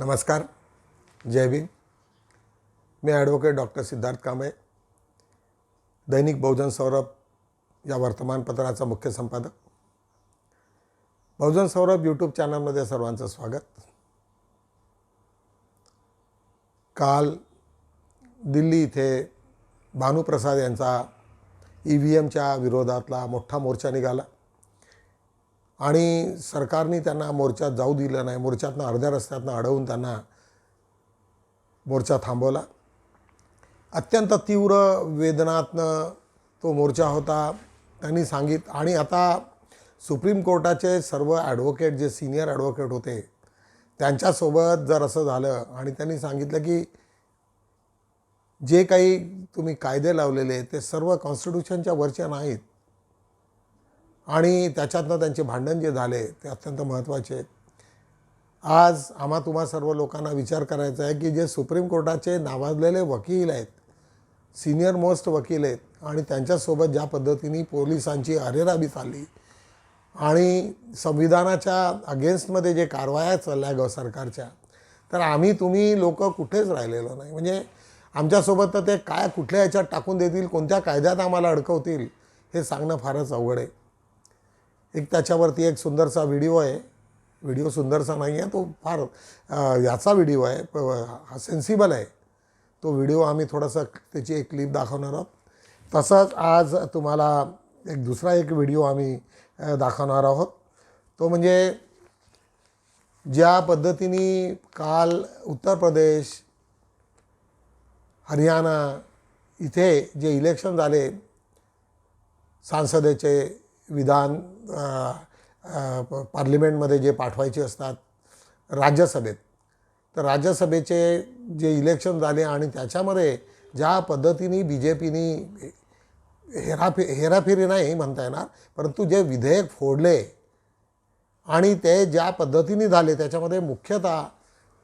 नमस्कार जय भीम. मी advocate doctor Siddharth Kamble. Dainik Bahujan Saurabh या वर्तमानपत्राचा मुख्य संपादक. बहुजन सौरभ यूट्यूब चॅनलमध्ये सर्वांचं स्वागत. काल दिल्ली इथे भानुप्रसाद यांचा ई व्ही एमच्या विरोधातला मोठा मोर्चा निघाला. आणि सरकारने त्यांना मोर्चात जाऊ दिलं नाही मोर्चातनं अर्ध्या रस्त्यातनं अडवून त्यांना मोर्चा थांबवला. अत्यंत तीव्र वेदनातनं तो मोर्चा होता त्यांनी सांगित आणि आता सुप्रीम कोर्टाचे सर्व ॲडव्होकेट जे सिनियर ॲडव्होकेट होते त्यांच्यासोबत जर असं झालं आणि त्यांनी सांगितलं की जे काही तुम्ही कायदे लावलेले ते सर्व कॉन्स्टिट्यूशनच्या वरच्या नाहीत आणि त्याच्यातनं त्यांचे भांडण जे झाले ते अत्यंत महत्त्वाचे. आहेत आज आम्हा तुम्हा सर्व लोकांना विचार करायचा आहे की जे सुप्रीम कोर्टाचे नावाजलेले वकील आहेत सिनियर मोस्ट वकील आहेत आणि त्यांच्यासोबत ज्या पद्धतीने पोलिसांची अरेराबी चालली आणि संविधानाच्या अगेन्स्टमध्ये जे कारवाया चालल्या ग सरकारच्या तर आम्ही तुम्ही लोक कुठेच राहिलेलो नाही. म्हणजे आमच्यासोबत तर ते काय कुठल्या ह्याच्यात टाकून देतील कोणत्या कायद्यात आम्हाला अडकवतील हे सांगणं फारच अवघड आहे. एक त्याच्यावरती एक सुंदरसा व्हिडिओ आहे. व्हिडिओ सुंदरसा नाही आहे तो फार याचा व्हिडिओ आहे. हा सेन्सिबल आहे. तो व्हिडिओ आम्ही थोडासा त्याची एक क्लिप दाखवणार आहोत. तसंच आज तुम्हाला एक दुसरा एक व्हिडिओ आम्ही दाखवणार आहोत. तो म्हणजे ज्या पद्धतीने काल उत्तर प्रदेश हरियाणा इथे जे इलेक्शन झाले सांसदेचे विधान पार्लिमेंटमध्ये जे पाठवायचे असतात राज्यसभेत तर राज्यसभेचे जे इलेक्शन झाले आणि त्याच्यामध्ये ज्या पद्धतीने बी जे पीनी हेराफे हेराफेरी नाही म्हणता येणार परंतु जे विधेयक फोडले आणि ते ज्या पद्धतीने झाले त्याच्यामध्ये मुख्यतः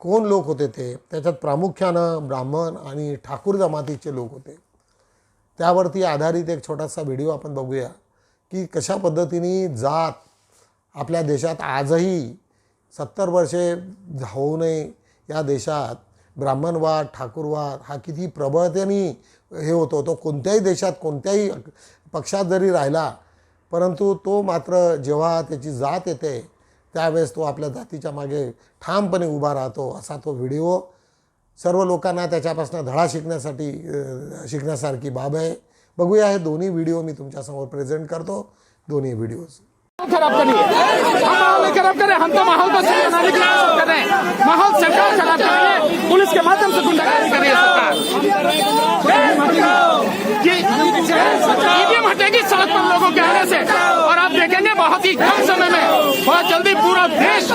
कोण लोक होते ते? त्याच्यात प्रामुख्यानं ब्राह्मण आणि ठाकूर जमातीचे लोक होते. त्यावरती आधारित एक छोटासा व्हिडिओ आपण बघूया. की कशा पद्धतीने जात आपल्या देशात आजही सत्तर वर्षे होऊ नये या देशात ब्राह्मणवाद ठाकूरवाद हा किती प्रबळतेने हे होतो. तो कोणत्याही देशात कोणत्याही पक्षात जरी राहिला परंतु तो मात्र जेव्हा त्याची जात येते त्यावेळेस तो आपल्या जातीच्या मागे ठामपणे उभा राहतो असा तो व्हिडिओ सर्व लोकांना त्याच्यापासून धडा शिकण्यासाठी शिकण्यासारखी बाब आहे. बघूया हे दोन्ही खराब करिए। माहौल खराब करें, हम तो माहौल को सही बनाने की कोशिश कर रहे हैं। माहौल सरकार खराब कर रही है पुलिस के माध्यम से गुंडागर्दी कर रही है सरकार ईवीएम हटेगी सड़क पर लोगों के आने से। और आप देखेंगे बहुत ही कम समय में, बहुत जल्दी पूरा देश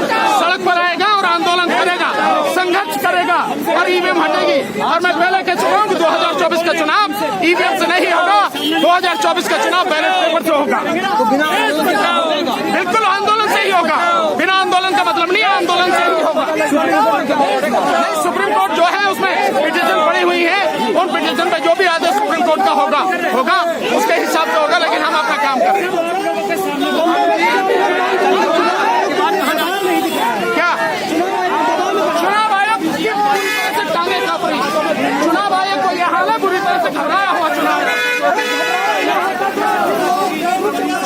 और ईवीएम हटेगी और मैं पहले कह चुका हूँ दो हज़ार चौबीस का चुनाव ईवीएम से नहीं होगा 2024 का चुनाव बैलेट पेपर से होगा। बिल्कुल आंदोलन से ही होगा। बिना आंदोलन का मतलब नहीं आंदोलन से ही होगा। सुप्रीम कोर्ट जो है उसमें पिटिशन पड़ी हुई है, उन पिटिशन पे जो भी आदेश सुप्रीम कोर्ट का होगा होगा, उसके हिसाब से होगा, लेकिन हम अपना काम कर रहे हैं क्या चुनाव आयोग की पूरी तरह से टांगे काँप रही हैं। चुनाव आयोग को यह हाल है बुरी तरह से घबराया हुआ चुनाव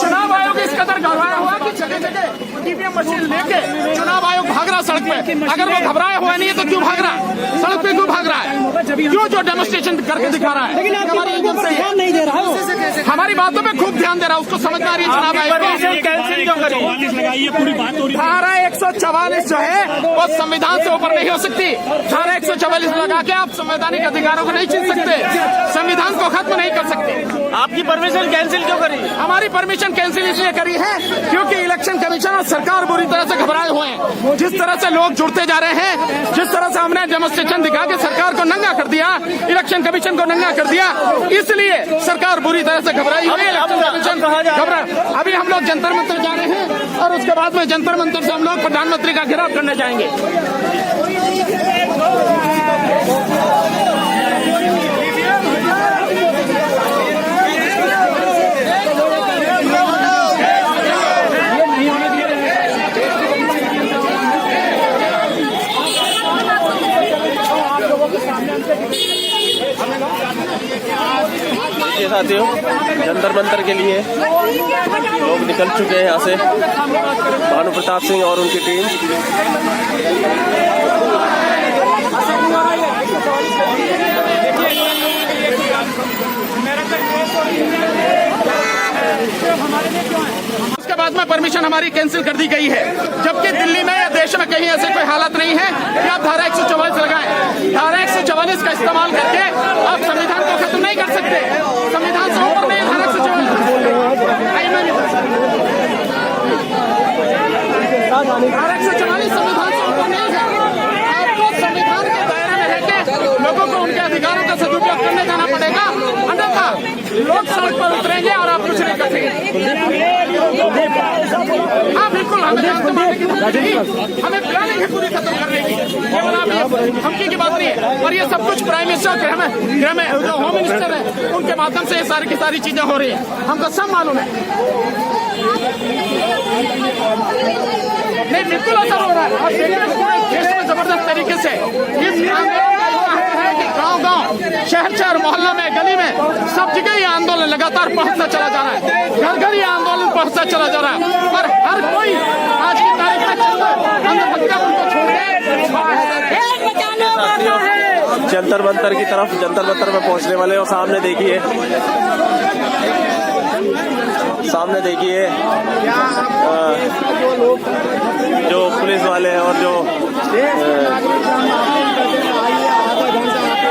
चुनाव आयोग इस कदर घबराया हुआ कि जगह जगह ईवीएम मशीन लेके चुनाव आयोग भाग रहा सड़क पे। अगर वो घबराया हुआ नहीं है तो क्यों भाग रहा है? सड़क पे क्यों भाग रहा है? क्यों जो डेमोस्ट्रेशन करके दिखा रहा है? हमारी बातों पर ध्यान नहीं दे रहा हो हमारी बातों पे खूब ध्यान दे रहा है उसको समझ में आ रही है चुनाव आयोग कैंसिल क्यों करी? चौवालीस लगाइए पूरी बात हो धारा एक सौ चवालीस जो है वो संविधान से ऊपर नहीं हो सकती। धारा एक सौ चवालीस लगा के आप संवैधानिक अधिकारों को नहीं छीन सकते। संविधान को खत्म नहीं कर सकते। आपकी परमिशन कैंसिल क्यों करी? हमारी परमिशन कैंसिल इसलिए करी है क्योंकि इलेक्शन कमीशन और सरकार बुरी तरह से घबराए हुए हैं। जिस तरह से लोग जुड़ते जा रहे हैं जिस तरह से हमने डेमोस्ट्रेशन दिखा के सरकार को नंगा कर दिया इलेक्शन कमीशन को नंगा कर दिया इसलिए सरकार बुरी तरह से घबराई हुई इलेक्शन कमीशन घबरा अभी हम लोग जंतर मंतर जा रहे हैं और उसके बाद में जंतर मंतर से हम लोग प्रधानमंत्री का घेराव करने जाएँगे। साथियों जंतर मंतर के लिए लोग निकल चुके हैं यहाँ से। भानु प्रताप सिंह और उनकी टीम। उसके बाद में परमिशन हमारी कैंसिल कर दी गई है। जबकि दिल्ली में या देश में कहीं ऐसे कोई हालत नहीं है कि आप धारा एक सौ चौवालीस लगाए। धारा एक सौ चौवालीस का इस्तेमाल करके आप संविधान को खत्म नहीं कर सकते। संविधान से ऊपर नहीं है लोग सड़क पर उतरेंगे और आप कुछ नहीं कर सकेंगे हाँ बिल्कुल हमें हमें प्लानिंग है पूरी खत्म करने की केवल आप की बात नहीं है और ये सब कुछ प्राइम मिनिस्टर गृह में गृह में जो होम मिनिस्टर है उनके माध्यम से ये सारी की सारी चीज़ें हो रही है हमको सब मालूम है नहीं बिल्कुल असर हो रहा है और देश में ज़बरदस्त तरीके से इस आंदोलन का इतना है कि गाँव गाँव शहर शहर मोहल्ला में गली में सब जगह ये आंदोलन लगातार बढ़ता चला जा रहा है। घर घर ये आंदोलन बढ़ता चला जा रहा है। और हर कोई आज की तारीख में जंतर मंतर की तरफ़ जंतर मंतर में पहुँचने वाले और सामने देखिए। सामने देखिए जो पुलिस वाले हैं और जो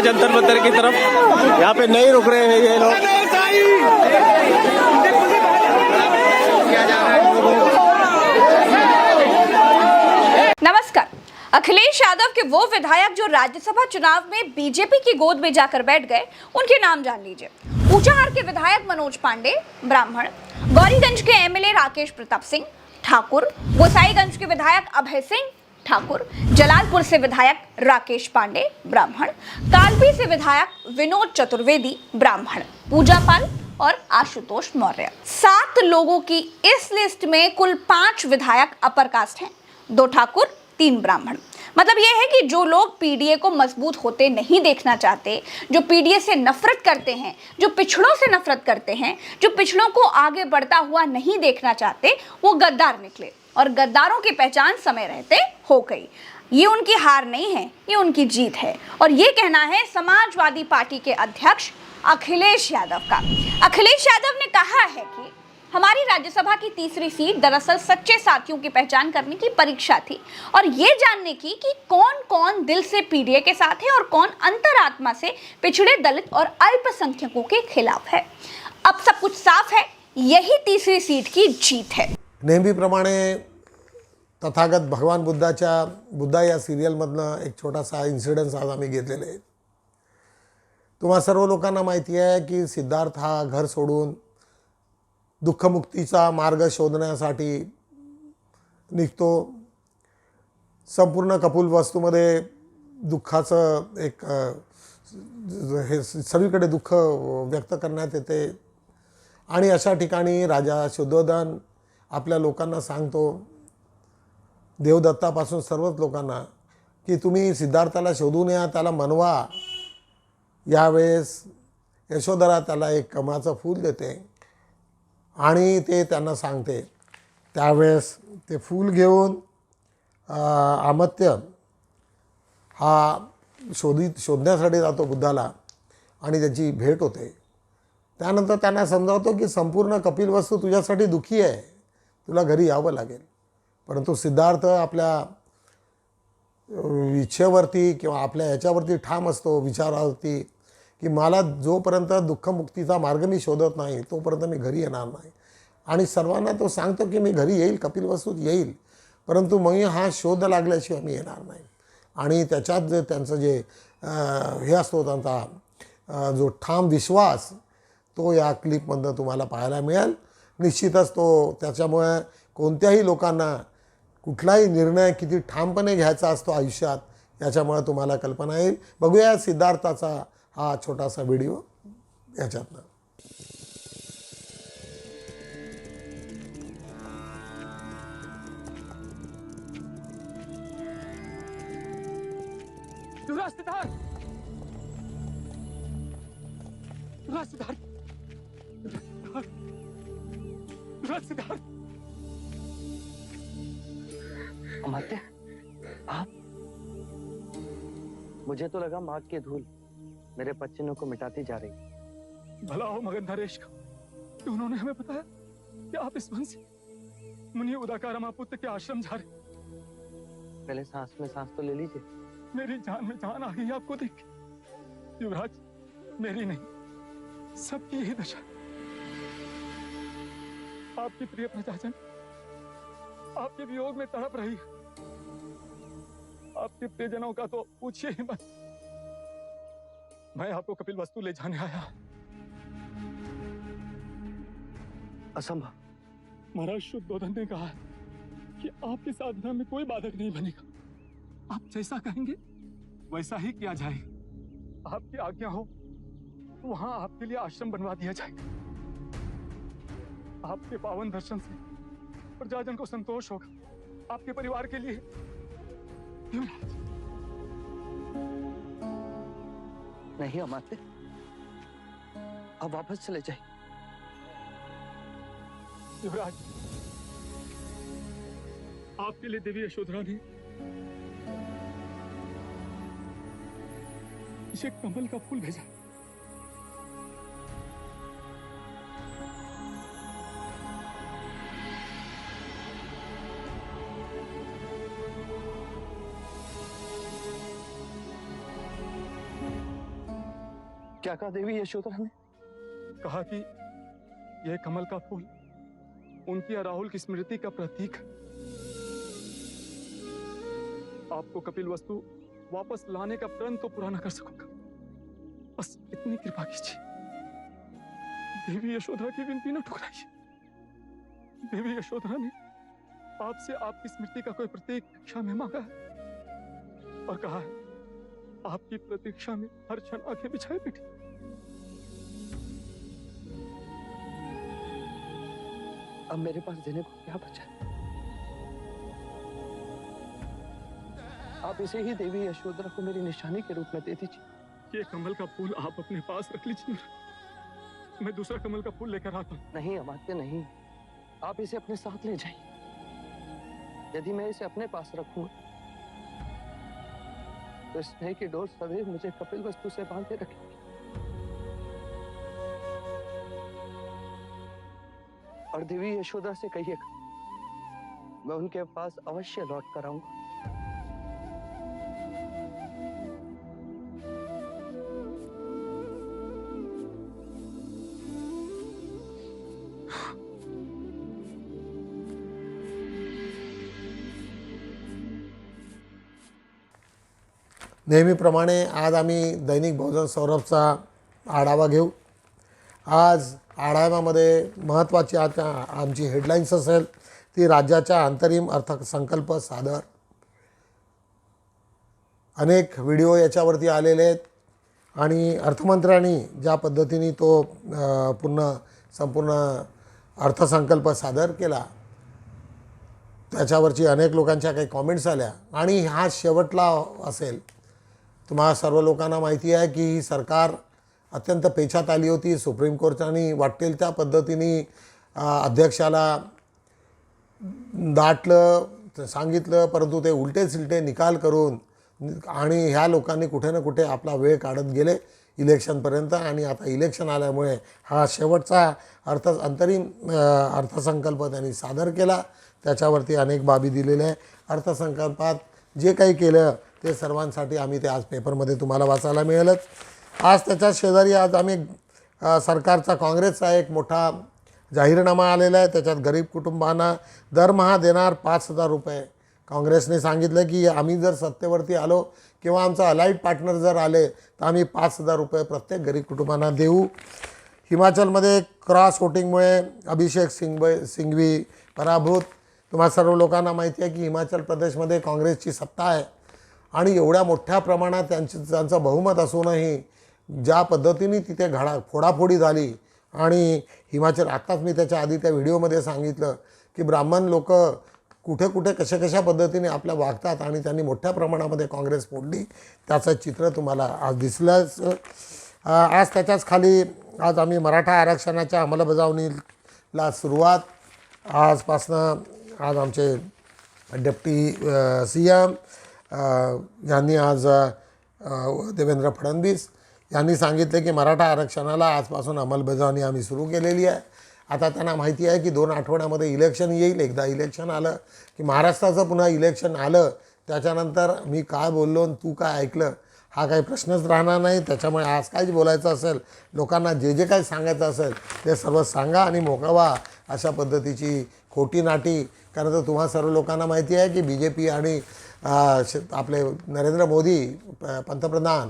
हैं जंतर मंतर की तरफ़। यहाँ पे नहीं रुक रहे हैं ये लोग। नमस्कार। अखिलेश यादव के वो विधायक जो राज्यसभा चुनाव में बीजेपी की गोद में जाकर बैठ गए, उनके नाम जान लीजिए। ऊंचाहार के विधायक मनोज पांडे, ब्राह्मण। गौरीगंज के एमएलए राकेश प्रताप सिंह, ठाकुर। गोसाईगंज के विधायक अभय सिंह ठाकुर, जलालपुर से विधायक राकेश पांडे, ब्राह्मण कालबी से विधायक विनोद चतुर्वेदी, ब्राह्मण पूजा पाल और आशुतोष मौर्य। सात लोगों की इस लिस्ट में कुल पाँच विधायक अपर कास्ट हैं, दो ठाकुर, तीन ब्राह्मण। मतलब ये है कि जो लोग पीडीए को मज़बूत होते नहीं देखना चाहते, जो पीडीए से नफरत करते हैं, जो पिछड़ों से नफरत करते हैं, जो पिछड़ों को आगे बढ़ता हुआ नहीं देखना चाहते, वो गद्दार निकले। और गद्दारों की पहचान समय रहते हो गई। ये उनकी हार नहीं है, ये उनकी जीत है। और ये कहना है, समाजवादी पार्टी के अध्यक्ष अखिलेश यादव का। अखिलेश यादव ने कहा है कि हमारी राज्यसभा की तीसरी सीट दरअसल सच्चे साथियों की पहचान करने की परीक्षा थी। और ये जानने की कि कौन कौन दिल से पीडीए के साथ है और कौन अंतरात्मा से पिछड़े दलित और अल्पसंख्यकों के खिलाफ है। अब सब कुछ साफ़ है, यही तीसरी सीट की जीत है। नेहमीप्रमाणे तथागत भगवान बुद्धाच्या बुद्धा या सिरियलमधनं एक छोटासा इन्सिडन्स आज आम्ही घेतलेले आहेत तुम्हा सर्व लोकांना माहिती आहे की सिद्धार्थ हा घर सोडून दुःखमुक्तीचा मार्ग शोधण्यासाठी निघतो. संपूर्ण कपूल वस्तूमध्ये दुःखाचं एक हे सगळीकडे दुःख व्यक्त करण्यात येते. आणि अशा ठिकाणी राजा शुद्धोधन आपल्या लोकांना सांगतो देवदत्तापासून सर्वच लोकांना की तुम्ही सिद्धार्थाला शोधून या त्याला मनवा. यावेळेस यशोधरा त्याला एक कमळाचं फूल देते आणि ते त्यांना सांगते. त्यावेळेस ते फूल घेऊन आमत्य हा शोधित शोधण्यासाठी जातो बुद्धाला आणि त्याची भेट होते. त्यानंतर त्यांना समजावतो की संपूर्ण कपिलवस्तू तुझ्यासाठी दुःखी आहे. तुला घरी यावं लागेल. परंतु सिद्धार्थ आपल्या इच्छेवरती किंवा आपल्या याच्यावरती ठाम असतो विचारावरती की मला जोपर्यंत दुःखमुक्तीचा मार्ग मी शोधत नाही तोपर्यंत मी घरी येणार नाही. आणि सर्वांना तो सांगतो की मी घरी येईल कपिल वस्तूत येईल परंतु मग हा शोध लागल्याशिवाय मी येणार नाही. आणि त्याच्यात जे त्यांचं जे हे असतो त्यांचा जो ठाम विश्वास तो या क्लिपमधनं तुम्हाला पाहायला मिळेल. निश्चित असतो. त्याच्यामुळे कोणत्याही लोकांना कुठलाही निर्णय किती ठामपणे घ्यायचा असतो आयुष्यात याच्यामुळे तुम्हाला कल्पना येईल. बघूया सिद्धार्थाचा हा छोटासा व्हिडिओ याच्यातनं. सिद्धार्थ! सिद्धार्थ! युवराज सिद्धार्थ अमात्य आप? मुझे तो लगा माँ की धूल मेरे पच्चीनों को मिटाती जा रही। भला हो मगन नरेश का। कि उन्होंने हमें बताया कि आप इस वन से मुनि उदाकार पुत्र के आश्रम जा रहे पहले सांस में सांस तो ले लीजिए। मेरी जान में जान आ गई आपको देख युवराज मेरी नहीं सबकी यही दशा। आपकी प्रिय प्रजाजन आपके वियोग में तड़प रही आपके प्रियजनों का तो पूछिए ही मत। मैं आपको कपिल वस्तु ले जाने आया। असंभव। महाराज शुद्धोधन ने कहा कि आपकी साधना में कोई बाधक नहीं बनेगा। आप जैसा कहेंगे वैसा ही किया जाएगा। आपकी आज्ञा हो तो वहाँ आपके लिए आश्रम बनवा दिया जाएगा। आपके पावन दर्शन से प्रजाजन को संतोष होगा। आपके परिवार के लिए। युवराज, नहीं अमात्य अब वापस चले जाए युवराज आपके लिए देवी यशोधरा ने इसे कमल का फूल भेजा। क्या कहा देवी यशोधरा ने? कहा कि यह कमल का फूल, उनकी राहुल की स्मृति का प्रतीक। आपको कपिल वस्तु वापस लाने का प्रण तो पूरा ना कर सकूँगा। बस इतनी कृपा कीजिए। देवी यशोधरा की विनती न ठुकराइए। देवी यशोधरा ने आपसे आपकी स्मृति का कोई प्रतीक भिक्षा में मांगा है और कहा है आपकी प्रतीक्षा में हर क्षण आँखें बिछाए बैठी। अब मेरे पास देने को क्या बचा है? आप इसे ही देवी यशोधरा को मेरी निशानी के रूप में दे दीजिए। ये कमल का फूल आप अपने पास रख लीजिए। मैं दूसरा कमल का फूल लेकर आता हूँ। नहीं अमात्य नहीं। आप इसे अपने साथ ले जाइए। यदि मैं इसे अपने पास रखूँगा तो स्नेह की डोर सभी मुझे कपिल वस्तु से बांधे रखे। और देवी यशोदा से कहिएगा मैं उनके पास अवश्य लौट कर आऊँगा। नेहमीप्रमाणे आज आम्ही दैनिक बहुजन सौरभचा आढावा घेऊ. आज आढाव्यामध्ये महत्त्वाची आता आमची हेडलाईन्स असेल ती राज्याच्या अंतरिम अर्थसंकल्प सादर. अनेक व्हिडिओ याच्यावरती आलेले आहेत आणि अर्थमंत्र्यांनी ज्या पद्धतीने तो पूर्ण संपूर्ण अर्थसंकल्प सादर केला त्याच्यावरची अनेक लोकांच्या काही कॉमेंट्स आल्या आणि हा शेवटला असेल. तुम्हाला सर्व लोकांना माहिती आहे की ही सरकार अत्यंत पेचात आली होती. सुप्रीम कोर्टाने वाटेल त्या पद्धतीने अध्यक्षाला दाटलं सांगितलं परंतु ते उलटे सिलटे निकाल करून आणि ह्या लोकांनी कुठे ना कुठे आपला वेळ काढत गेले इलेक्शनपर्यंत आणि आता इलेक्शन आल्यामुळे हा शेवटचा अर्थ अंतरिम अर्थसंकल्प त्यांनी सादर केला. त्याच्यावरती अनेक बाबी दिलेल्या आहे अर्थसंकल्पात जे काही केलं ते सर्वांसाठी आम्ही ते आज पेपरमध्ये तुम्हाला वाचायला मिळेलच. आज त्याच्या शेजारी आज आम्ही सरकारचा काँग्रेसचा एक मोठा जाहीरनामा आलेला आहे. त्याच्यात गरीब कुटुंबांना दरमहा देणार पाच हजार रुपये. काँग्रेसने सांगितलं की आम्ही जर सत्तेवरती आलो किंवा आमचा अलाईड पार्टनर जर आले तर आम्ही पाच हजार रुपये प्रत्येक गरीब कुटुंबांना देऊ. हिमाचलमध्ये क्रॉस वोटिंगमुळे अभिषेक सिंग सिंघवी पराभूत. तुम्हा सर्व लोकांना माहिती आहे की हिमाचल प्रदेशमध्ये काँग्रेसची सत्ता आहे. आणि एवढ्या मोठ्या प्रमाणात त्यांची त्यांचं बहुमत असूनही ज्या पद्धतीने तिथे घडा फोडाफोडी झाली आणि हिमाचल आत्ताच मी त्याच्या आधी त्या व्हिडिओमध्ये सांगितलं की ब्राह्मण लोक कुठे कुठे कशा कशा पद्धतीने आपल्या वागतात आणि त्यांनी मोठ्या प्रमाणामध्ये काँग्रेस फोडली त्याचं चित्र तुम्हाला आज दिसलंच. आज त्याच्याच खाली आज आम्ही मराठा आरक्षणाच्या अंमलबजावणीला सुरुवात. आजपासनं आज आमचे डेप्टी सी एम यांनी आज देवेंद्र फडणवीस यांनी सांगितले की मराठा आरक्षणाला आजपासून अंमलबजावणी आम्ही सुरू केलेली आहे. आता त्यांना माहिती आहे की दोन आठवड्यामध्ये इलेक्शन येईल. एकदा इलेक्शन आलं की महाराष्ट्राचं पुन्हा इलेक्शन आलं. त्याच्यानंतर मी काय बोललो आणि तू काय ऐकलं हा काही प्रश्नच राहणार नाही. त्याच्यामुळे आज काय बोलायचं असेल. लोकांना जे जे काही सांगायचं असेल ते सर्व सांगा आणि मोकळवा अशा पद्धतीची खोटी नाटी. कारण तर तुम्हा सर्व लोकांना माहिती आहे की बी जे पी आणि आपले नरेंद्र मोदी प- पंतप्रधान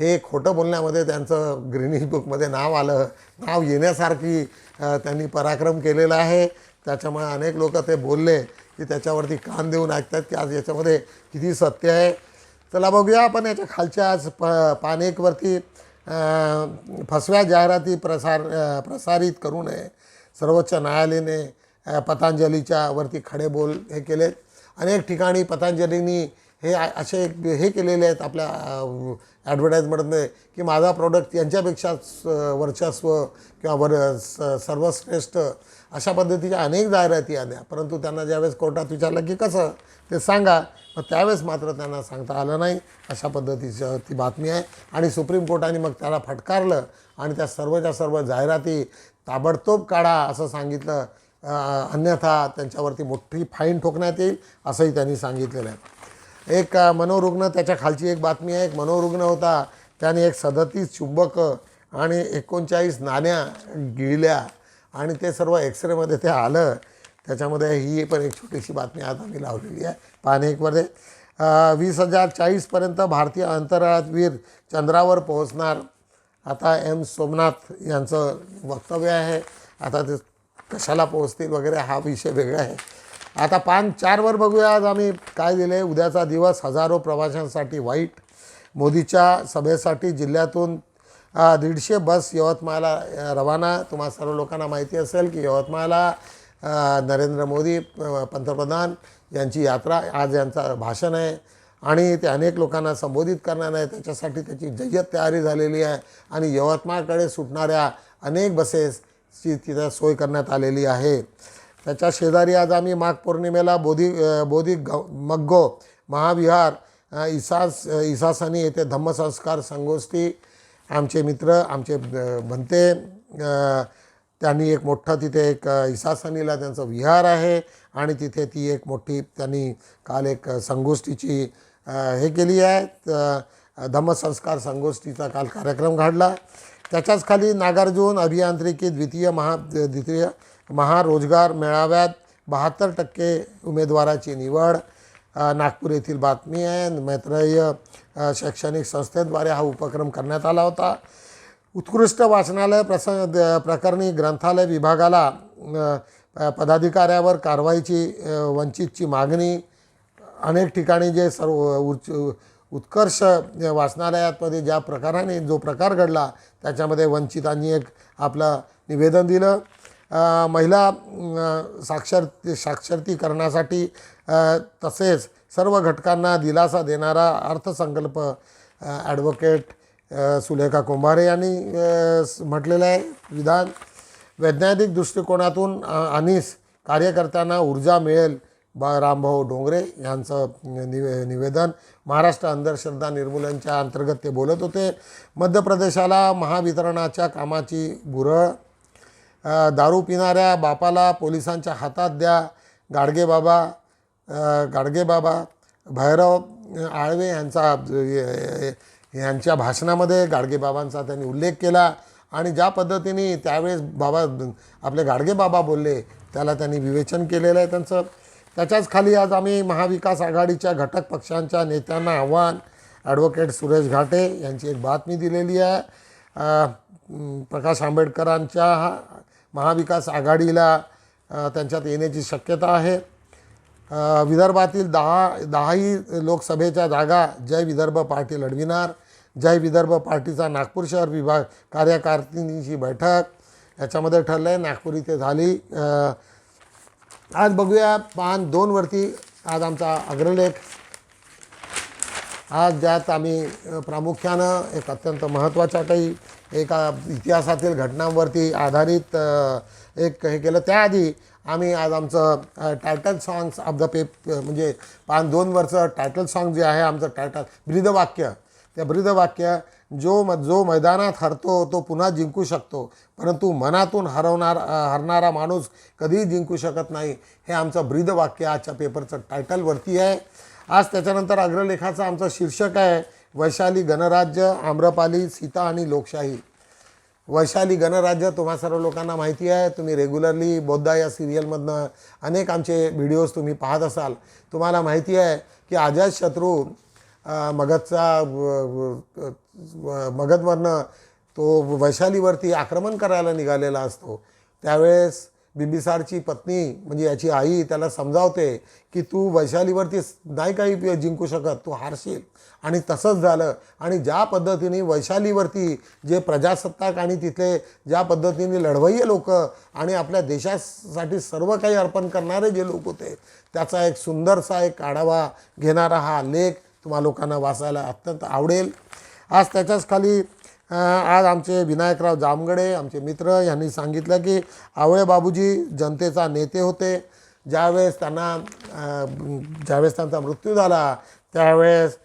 हे खोटं बोलण्यामध्ये त्यांचं ग्रीनिज बुकमध्ये नाव आलं. नाव येण्यासारखी त्यांनी पराक्रम केलेला आहे. त्याच्यामुळे अनेक लोक ते बोलले की त्याच्यावरती कान देऊन ऐकतात की आज याच्यामध्ये किती सत्य आहे. चला बघूया आपण याच्या खालच्या आज प पानेकवरती फसव्या जाहिराती प्रसार प्रसारित करू नये. सर्वोच्च न्यायालयाने पतंजलीच्या वरती खडे बोल हे केलेत. अनेक ठिकाणी पतंजलींनी हे असे हे केलेले आहेत आपल्या ॲडव्हर्टाईजमेंटमध्ये की माझा प्रोडक्ट यांच्यापेक्षा स- वर्चस्व किंवा वर स- सर्वश्रेष्ठ अशा पद्धतीच्या अनेक जाहिराती आल्या. परंतु त्यांना ज्यावेळेस कोर्टात विचारलं की कसं ते सांगा. मग त्यावेळेस मात्र त्यांना सांगता आलं नाही. अशा पद्धतीचं ती बातमी आहे. आणि सुप्रीम कोर्टाने मग त्याला फटकारलं आणि त्या सर्वच्या सर्व जाहिराती ताबडतोब काढा असं सांगितलं. अन्यथा त्यांच्यावरती मोठी फाईन ठोकण्यात येईल असंही त्यांनी सांगितलेलं आहे. एक मनोरुग्ण त्याच्या खालची एक बातमी आहे. एक मनोरुग्ण होता. त्याने एक सदतीस चुंबक आणि एकोणचाळीस नाण्या गिळल्या आणि ते सर्व एक्सरेमध्ये ते आलं. त्याच्यामध्ये ही पण एक छोटीशी बातमी आज आम्ही लावलेली आहे. पाहणे एकमध्ये वीस हजार चाळीसपर्यंत भारतीय अंतराळवीर चंद्रावर पोहोचणार. आता एम सोमनाथ यांचं वक्तव्य आहे. आता ते कशाला पोहोचतील वगैरे हा विषय वेगळा आहे. आता पान चारवर बघूया. आज आम्ही काय दिले उद्याचा दिवस हजारो प्रवाशांसाठी वाईट. मोदीच्या सभेसाठी जिल्ह्यातून दीडशे बस यवतमाळला रवाना. तुम्हा सर्व लोकांना माहिती असेल की यवतमाळला नरेंद्र मोदी पंतप्रधान यांची यात्रा आज यांचा भाषण आहे. आणि ते अनेक लोकांना संबोधित करणार आहे त्याच्यासाठी त्याची जय्यत तयारी झालेली आहे. आणि यवतमाळकडे सुटणाऱ्या अनेक बसेस ची तिथं सोय करण्यात आलेली आहे. त्याच्या शेजारी आज आम्ही माघ पौर्णिमेला बोधी बोधी ग मग्गो महाविहार इसास अ, इसासनी येथे धम्मसंस्कार संगोष्ठी आमचे मित्र आमचे बनते. त्यांनी एक मोठं तिथे एक अ, इसासनीला त्यांचं विहार आहे आणि तिथे ती एक मोठी त्यांनी काल एक संगोष्ठीची हे केली आहे. धम्मसंस्कार संगोष्ठीचा काल कार्यक्रम घडला. त्याच्याच खाली नागार्जुन अभियांत्रिकी द्वितीय महा द्वितीय महारोजगार मेळाव्यात बहात्तर टक्के उमेदवाराची निवड. नागपूर येथील बातमी आहे मैत्रेय शैक्षणिक संस्थेद्वारे हा उपक्रम करण्यात आला होता. उत्कृष्ट वाचनालय प्रस प्रकरणी ग्रंथालय विभागाला पदाधिकाऱ्यावर कारवाईची वंचितची मागणी. अनेक ठिकाणी जे सर्व उच्च उत्कर्ष वाचनालयामध्ये ज्या प्रकाराने जो प्रकार घडला त्याच्यामध्ये वंचितांनी एक आपलं निवेदन दिलं. महिला साक्षर साक्षरतीकरणासाठी तसेच सर्व घटकांना दिलासा देणारा अर्थसंकल्प ॲडव्होकेट सुलेखा कुंभारे यांनी म्हटलेलं आहे. विधान वैज्ञानिक दृष्टिकोनातून अ, अनिस कार्यकर्त्यांना ऊर्जा मिळेल बा रामभाऊ डोंगरे यांचं निवे निवेदन महाराष्ट्र अंधश्रद्धा निर्मूलनच्या अंतर्गत ते बोलत होते. मध्य प्रदेशाला महावितरणाच्या कामाची भुरळ दारू पिणाऱ्या बापाला पोलिसांच्या हातात द्या गाडगेबाबा गाडगेबाबा भैरव आळवे यांचा यांच्या भाषणामध्ये गाडगेबाबांचा त्यांनी उल्लेख केला आणि ज्या पद्धतीने त्यावेळेस बाबा आपले गाडगेबाबा बोलले त्याला त्यांनी विवेचन केलेलं आहे त्यांचं. त्याच्याच खाली आज आम्ही महाविकास आघाडीच्या घटक पक्षांच्या नेत्यांना आव्हान ॲडव्होकेट सुरेश घाटे यांची एक बातमी दिलेली आहे. प्रकाश आंबेडकरांच्या महाविकास आघाडीला त्यांच्यात येण्याची शक्यता आहे. विदर्भातील दहा दहाही लोकसभेच्या जागा जय विदर्भ पार्टी लढविणार. जय विदर्भ पार्टीचा नागपूर शहर विभाग कार्यकारिणीची बैठक. याच्यामध्ये ठरलं आहे नागपूर इथे झाली. आज बघूया पान दोनवरती आज आमचा अग्रलेख. आज ज्यात आम्ही प्रामुख्यानं एक अत्यंत महत्त्वाच्या काही एका इतिहासातील घटनांवरती आधारित एक हे केलं. त्याआधी आम्ही आज आमचं title songs of the pep म्हणजे पान दोनवरचं टायटल सॉंग जे आहे आमचं टायटल ब्रीदवाक्य. त्या ब्रीदवाक्य जो म जो मैदानात हरतो तो पुन्हा जिंकू शकतो. परंतु मनातून हरवणार हरणारा माणूस कधीही जिंकू शकत नाही. हे आमचं ब्रीदवाक्य आजच्या पेपरचं टायटलवरती आहे. आज त्याच्यानंतर अग्रलेखाचं आमचं शीर्षक आहे वैशाली गणराज्य आम्रपाली सीता आणि लोकशाही. वैशाली गणराज्य तुम्हा सर्व लोकांना माहिती आहे. तुम्ही रेग्युलरली बौद्धा या सिरियलमधनं अनेक आमचे व्हिडिओज तुम्ही पाहत असाल. तुम्हाला माहिती आहे की अजातशत्रू शत्रू मगधचा मगधवरनं तो वैशालीवरती आक्रमण करायला निघालेला असतो. त्यावेळेस बिंबिसारची पत्नी म्हणजे याची आई त्याला समजावते की तू वैशालीवरती नाही काही जिंकू शकत तू हारशील. आणि तसंच झालं. आणि ज्या पद्धतीने वैशालीवरती जे प्रजासत्ताक आणि तिथले ज्या पद्धतीने लढवय्ये लोक आणि आपल्या देशासाठी सर्व काही अर्पण करणारे जे लोक होते त्याचा एक सुंदरसा एक आढावा घेणारा हा लेख तुम्हा लोकांना वाचायला अत्यंत आवडेल. आज त्याच्याच खाली आज आमचे विनायकराव जामगडे आमचे मित्र यांनी सांगितलं की आवळे बाबूजी जनतेचा नेते होते. ज्यावेळेस त्यांना ज्यावेळेस त्यांचा मृत्यू झाला त्यावेळेस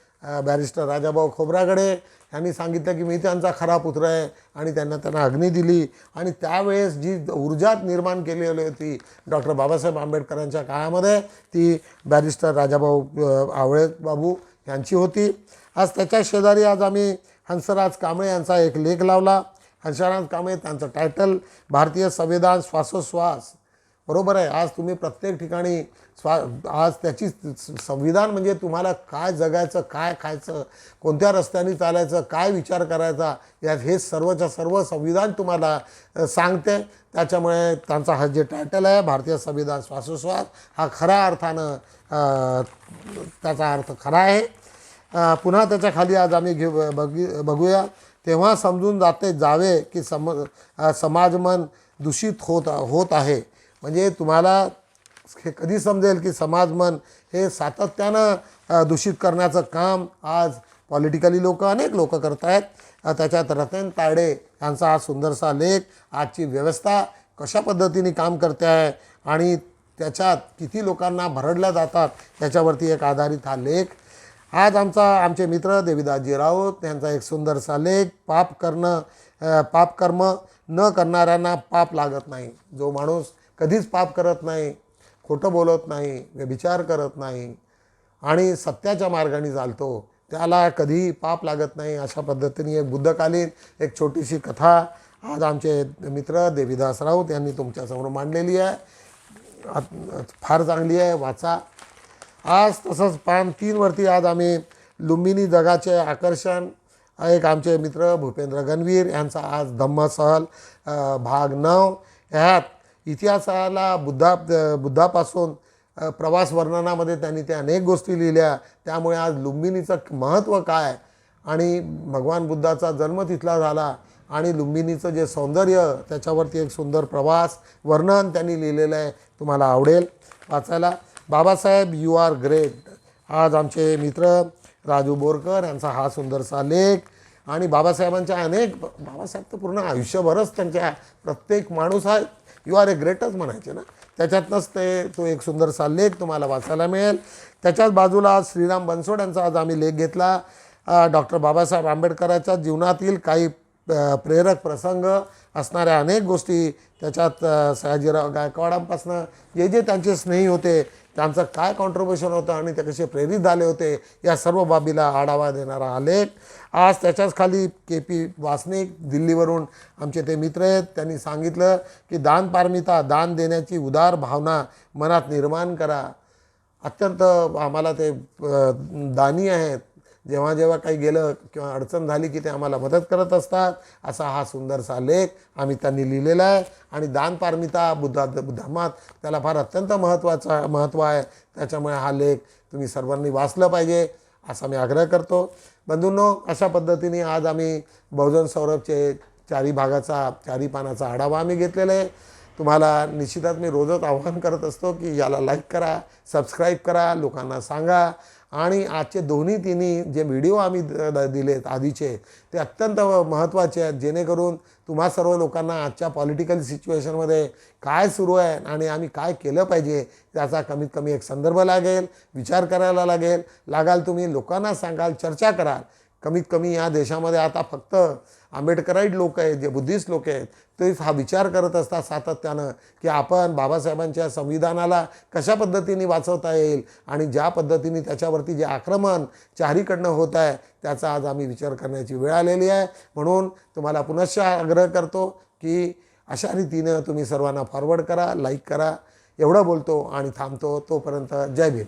बॅरिस्टर राजाभाऊ खोब्रागडे यांनी सांगितलं की मी त्यांचा खरा पुत्र आहे आणि त्यांना त्यांना अग्नी दिली. आणि त्यावेळेस जी ऊर्जा निर्माण केलेली होती डॉक्टर बाबासाहेब आंबेडकरांच्या काळामध्ये ती बॅरिस्टर राजाभाऊ आवळे बाबू यांची होती. आज त्याच्या शेजारी आज आम्ही हंसराज कांबळे यांचा एक लेख लावला. हंसराज कांबळे त्यांचं टायटल भारतीय संविधान श्वासोश्वास. बरोबर आहे. आज तुम्ही प्रत्येक ठिकाणी स्वा आज त्याची संविधान म्हणजे तुम्हाला काय जगायचं काय खायचं कोणत्या रस्त्याने चालायचं काय विचार करायचा यात हे सर्वच्या सर्व संविधान तुम्हाला सांगते. त्याच्यामुळे त्यांचा हा जे टायटल आहे भारतीय संविधान श्वासोश्वास हा खऱ्या अर्थानं त्याचा अर्थ खरा आहे. पुन्हा त्याच्याखाली आज आम्ही घेऊ बघी बघूया. तेव्हा समजून जाते जावे की सम समाज समाजमन दूषित होत होत आहे. म्हणजे तुम्हाला हे कधी समजेल की समाज मन हे सातत्यानं दूषित करण्याचं काम आज पॉलिटिकली लोक अनेक लोक करत आहेत त्याच्यात रतन तायडे यांचा हा सुंदरसा लेख आजची व्यवस्था कशा पद्धतीने काम करते आहे आणि त्याच्यात किती लोकांना भरडल्या जातात त्याच्यावरती एक आधारित हा लेख. आज आमचा आमचे मित्र देवीदासजी राऊत यांचा एक सुंदरसा लेख पाप करणं पापकर्म पाप कर्म न करणाऱ्यांना पाप लागत नाही. जो माणूस कधीच पाप करत नाही खोटं बोलत नाही व्यभिचार करत नाही आणि सत्याच्या मार्गाने चालतो. त्याला कधीही पाप लागत नाही. अशा पद्धतीने एक बुद्धकालीन एक छोटीशी कथा आज आमचे मित्र देवीदास राऊत यांनी तुमच्यासमोर मांडलेली आहे. फार चांगली आहे. वाचा. आज तसंच पान तीनवरती आज आम्ही लुंबिनी जगाचे आकर्षण एक आमचे मित्र भूपेंद्र गणवीर यांचा आज धम्मसहल सहल भाग नऊ. ह्यात इतिहासाला बुद्धा बुद्धापासून प्रवास वर्णनामध्ये त्यांनी त्या अनेक गोष्टी लिहिल्या. त्यामुळे आज लुंबिनीचं महत्त्व काय आणि भगवान बुद्धाचा जन्म तिथला झाला आणि लुंबिनीचं जे सौंदर्य त्याच्यावरती एक सुंदर प्रवास वर्णन त्यांनी लिहिलेलं आहे. तुम्हाला आवडेल वाचायला. बाबासाहेब यू आर ग्रेट आज आमचे मित्र राजू बोरकर यांचा हा सुंदरसा लेख आणि बाबासाहेबांच्या अनेक बाबासाहेब तर पूर्ण आयुष्यभरच त्यांच्या प्रत्येक माणूस हा यू आर ए ग्रेटच म्हणायचे ना? त्याच्यातनंच ते तो एक सुंदरसा लेख तुम्हाला वाचायला मिळेल. त्याच्याच बाजूला आज श्रीराम बनसोड यांचा आज आम्ही लेख घेतला. डॉक्टर बाबासाहेब आंबेडकरांच्या जीवनातील काही प्रेरक प्रसंग असणाऱ्या अनेक गोष्टी त्याच्यात सयाजीराव गायकवाडांपासनं जे जे त्यांचे स्नेही होते त्यांचं काय कॉन्ट्रीब्युशन होतं आणि ते कसे प्रेरित झाले होते या सर्व बाबीला आढावा देणारा आलेख आज त्याच्याच खाली के पी वासनिक दिल्लीवरून आमचे ते मित्र आहेत त्यांनी सांगितलं की दान पारमिता दान देण्याची उदार भावना मनात निर्माण करा. अत्यंत आम्हाला ते दानी आहेत. जेव्हा जेव्हा काही गेलं किंवा अडचण झाली की ते आम्हाला मदत करत असतात असा हा सुंदरसा लेख आम्ही त्यांनी लिहिलेला आहे. आणि दानपारमिता बुद्धा धर्मात त्याला फार अत्यंत महत्त्वाचा महत्त्व आहे. त्याच्यामुळे हा लेख तुम्ही सर्वांनी वाचलं पाहिजे असा मी आग्रह करतो. बंधूंनो अशा पद्धतीने आज आम्ही बहुजन सौरभचे चारी भागाचा चारी पानाचा आढावा आम्ही घेतलेला आहे. तुम्हाला निश्चितच मी रोजच आव्हान करत असतो की याला लाईक करा सबस्क्राईब करा लोकांना सांगा. आणि आजचे दोन्ही तिन्ही जे व्हिडिओ आम्ही द- द- दिलेत आधीचे ते अत्यंत महत्त्वाचे आहेत. जेणेकरून तुम्हा सर्व लोकांना आजच्या पॉलिटिकल सिच्युएशनमध्ये काय सुरू आहे आणि आम्ही काय केलं पाहिजे त्याचा कमीत कमी एक संदर्भ लागेल विचार करायला लागेल. लागाल तुम्ही लोकांना सांगाल चर्चा कराल. कमीत कमी या देशामध्ये आता फक्त आंबेडकराईड लोक आहेत जे बुद्धिस्ट लोक आहेत तेच हा विचार करत असतात सातत्यानं की आपण बाबासाहेबांच्या संविधानाला कशा पद्धतीने वाचवता येईल आणि ज्या पद्धतीने त्याच्यावरती जे आक्रमण चारीकडनं होत आहे त्याचा आज आम्ही विचार करण्याची वेळ आलेली आहे. म्हणून तुम्हाला पुनश्च आग्रह करतो की अशा रीतीनं तुम्ही सर्वांना फॉरवर्ड करा लाईक करा. एवढं बोलतो आणि थांबतो तोपर्यंत जय भीम.